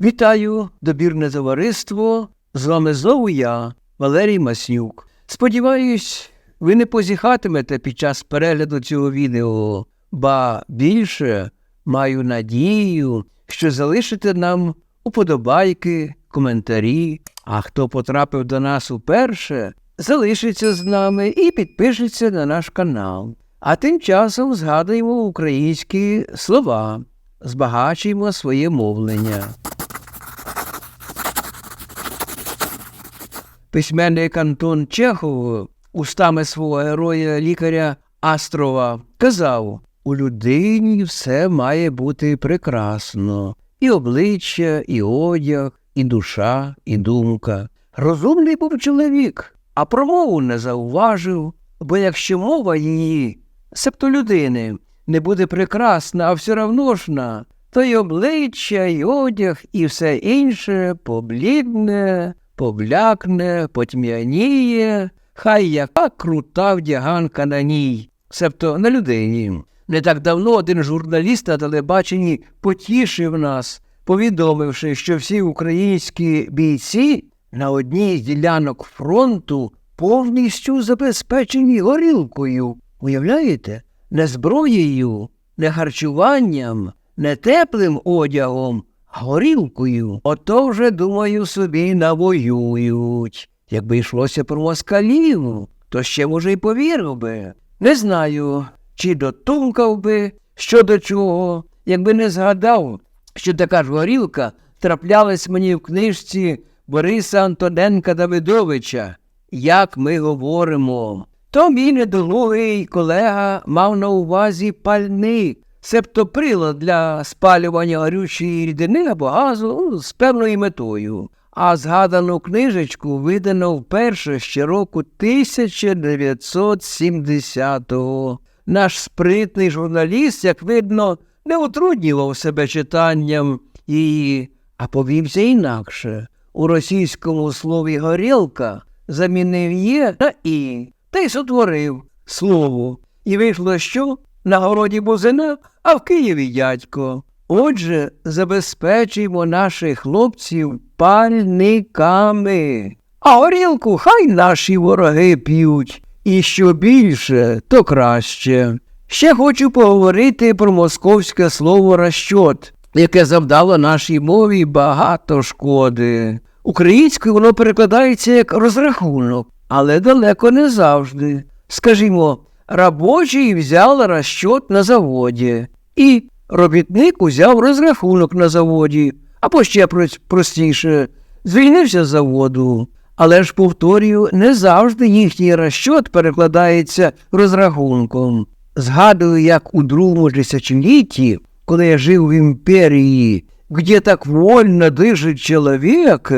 Вітаю, добірне товариство. З вами знову я, Валерій Маснюк. Сподіваюсь, ви не позіхатимете під час перегляду цього відео, ба більше маю надію, що залишите нам уподобайки, коментарі. А хто потрапив до нас уперше, залишиться з нами і підпишеться на наш канал. А тим часом згадуємо українські слова, збагачуємо своє мовлення. Письменник Антон Чехов устами свого героя лікаря Астрова казав у людині все має бути прекрасно, і обличчя, і одяг, і душа, і думка. Розумний був чоловік, а про мову не зауважив, бо якщо мова її, себто людини, не буде прекрасна, а все равношна, то й обличчя, й одяг, і все інше поблідне, поблякне, потьмяніє, хай яка крута вдяганка на ній, себто на людині. Не так давно один журналіст на телебаченні потішив нас, повідомивши, що всі українські бійці на одній з ділянок фронту повністю забезпечені горілкою. Уявляєте? Не зброєю, не харчуванням, не теплим одягом, горілкою. Ото вже, думаю, собі навоюють. Якби йшлося про москалів, то ще, може, й повірив би. Не знаю, чи дотумкав би що до чого, якби не згадав, що така ж горілка траплялась мені в книжці Бориса Антоненка Давидовича. Як ми говоримо, то мій недолугий колега мав на увазі пальник, себто прилад для спалювання горючої рідини або газу ну, з певною метою. А згадану книжечку видано вперше ще року 1970-го. Наш спритний журналіст, як видно, не утруднював себе читанням її, а повівся інакше. У російському слові горілка замінив є на і, та й сотворив слово. І вийшло, що на городі бузина, а в Києві дядько. Отже, забезпечуємо наших хлопців пальниками. А горілку хай наші вороги п'ють. І що більше, то краще. Ще хочу поговорити про московське слово розчот, яке завдало нашій мові багато шкоди. Українською воно перекладається як розрахунок, але далеко не завжди. Скажімо, робочий взяв розчот на заводі, і робітник узяв розрахунок на заводі, або ще прос- простіше, звільнився з заводу. Але ж, повторюю, не завжди їхній розчот перекладається розрахунком. Згадую, як у другому тисячолітті, коли я жив в імперії, где так вольно дишить чоловік,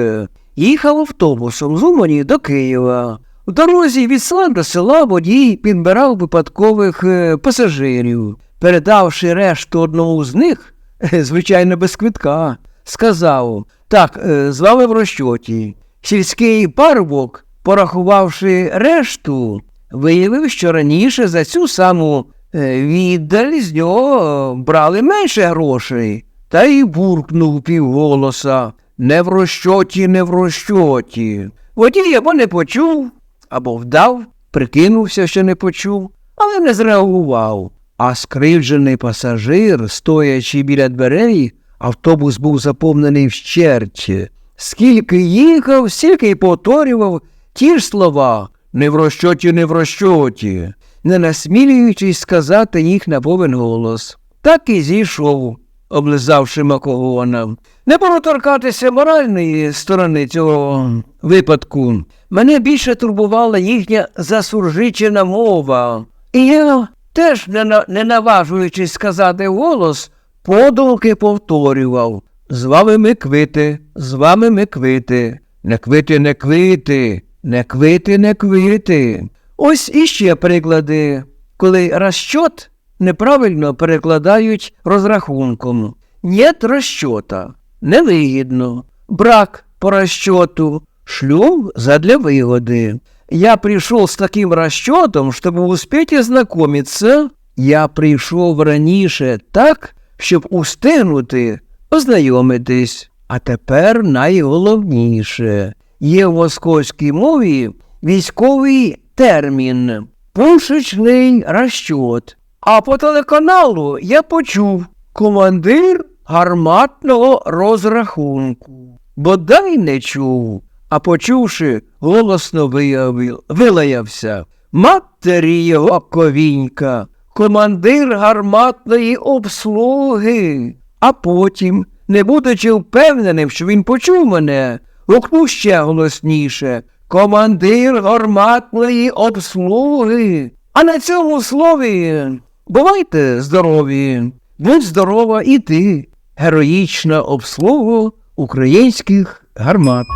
їхав автобусом з Умані до Києва. В дорозі від села до села водій підбирав випадкових е, пасажирів. Передавши решту одному з них, звичайно, без квитка, сказав так, е, з вами в розчоті. Сільський парубок, порахувавши решту, виявив, що раніше за цю саму е, віддаль з нього брали менше грошей, та й буркнув півголоса. Не в розчоті, не в розчоті. Водій або не почув, або вдав, прикинувся, що не почув, але не зреагував. А скривджений пасажир, стоячи біля дверей, автобус був заповнений вщерть. Скільки їхав, стільки й повторював ті ж слова не в розчоті, не в розчоті, не насмілюючись сказати їх на повен голос. Так і зійшов, облизавши макогона. Не буду торкатися моральної сторони цього випадку. Мене більше турбувала їхня засуржичена мова. І я теж, не наважуючись сказати голос, подумки повторював. З вами ми квити, з вами ми квити. Не квити, не квити, не квити, не квити. Ось іще приклади, коли розчот неправильно перекладають розрахунком. Нет розчота. Невигідно. Брак по расчету. Шлюб задля выгоды. Я пришел с таким расчетом, чтобы успеть ознакомиться. Я прийшов раніше так, щоб устигнути ознайомитись. А тепер найголовніше. Є в московській мові військовий термін пушечний розчот. А по телеканалу я почув командир гарматного розрахунку. Бодай не чув, а почувши, голосно виявив, вилаявся. Матері його ковінька, командир гарматної обслуги. А потім, не будучи впевненим, що він почув мене, гукнув ще голосніше. Командир гарматної обслуги. А на цьому слові бувайте здорові, будь здорова і ти, героїчна обслуга українських гармат.